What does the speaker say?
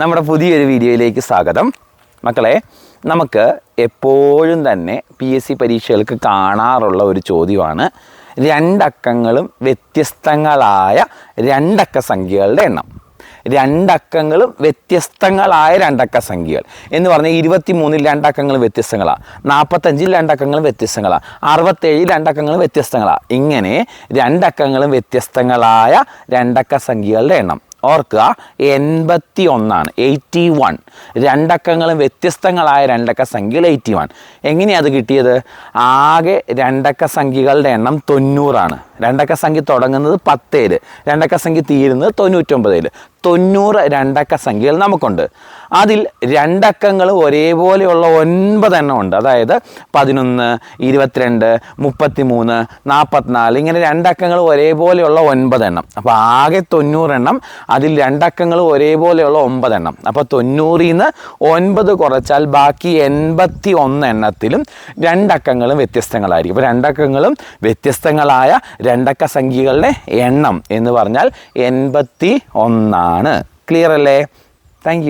നമ്മുടെ പുതിയൊരു വീഡിയോയിലേക്ക് സ്വാഗതം. മക്കളെ നമുക്ക് എപ്പോഴും തന്നെ പി എസ് സി പരീക്ഷകൾക്ക് കാണാറുള്ള ഒരു ചോദ്യമാണ് രണ്ടക്കങ്ങളും വ്യത്യസ്തങ്ങളായ രണ്ടക്ക സംഖ്യകളുടെ എണ്ണം. രണ്ടക്കങ്ങളും വ്യത്യസ്തങ്ങളായ രണ്ടക്ക സംഖ്യകൾ. എന്ന് പറഞ്ഞാൽ ഇരുപത്തി മൂന്നിൽ രണ്ടക്കങ്ങൾ വ്യത്യസ്തങ്ങളാണ് നാൽപ്പത്തഞ്ചിൽ രണ്ടക്കങ്ങൾ വ്യത്യസ്തങ്ങളാണ് അറുപത്തേഴിൽ രണ്ടക്കങ്ങൾ വ്യത്യസ്തങ്ങളാണ് ഇങ്ങനെ രണ്ടക്കങ്ങളും വ്യത്യസ്തങ്ങളായ രണ്ടക്ക സംഖ്യകളുടെ എണ്ണം. ഓർക്കുക എൺപത്തി ഒന്നാണ് എയ്റ്റി വൺ. രണ്ടക്കങ്ങളും വ്യത്യസ്തങ്ങളായ രണ്ടക്ക സംഖ്യകൾ എയ്റ്റി വൺ. എങ്ങനെയാണ് അത് കിട്ടിയത്? ആകെ രണ്ടക്ക സംഖ്യകളുടെ എണ്ണം തൊണ്ണൂറാണ്. രണ്ടക്ക സംഖ്യ തുടങ്ങുന്നത് പത്തേൽ രണ്ടക്ക സംഖ്യ തീരുന്നത് തൊണ്ണൂറ്റൊമ്പതിൽ തൊണ്ണൂറ് രണ്ടക്ക സംഖ്യകൾ നമുക്കുണ്ട്. അതിൽ രണ്ടക്കങ്ങൾ ഒരേപോലെയുള്ള ഒൻപതെണ്ണം ഉണ്ട്. അതായത് പതിനൊന്ന് ഇരുപത്തിരണ്ട് മുപ്പത്തി മൂന്ന് നാൽപ്പത്തിനാല് ഇങ്ങനെ രണ്ടക്കങ്ങൾ ഒരേപോലെയുള്ള ഒൻപതെണ്ണം അപ്പോൾ ആകെ തൊണ്ണൂറെണ്ണം അതിൽ രണ്ടക്കങ്ങൾ ഒരേപോലെയുള്ള ഒമ്പതെണ്ണം അപ്പോൾ തൊണ്ണൂറിൽ നിന്ന് ഒൻപത് കുറച്ചാൽ ബാക്കി എൺപത്തി ഒന്ന് എണ്ണത്തിലും രണ്ടക്കങ്ങളും വ്യത്യസ്തങ്ങളായിരിക്കും. അപ്പോൾ രണ്ടക്കങ്ങളും വ്യത്യസ്തങ്ങളായ രണ്ടക്ക സംഖ്യകളുടെ എണ്ണം എന്ന് പറഞ്ഞാൽ എൺപത്തി ഒന്നാണ്. ക്ലിയർ അല്ലേ? താങ്ക്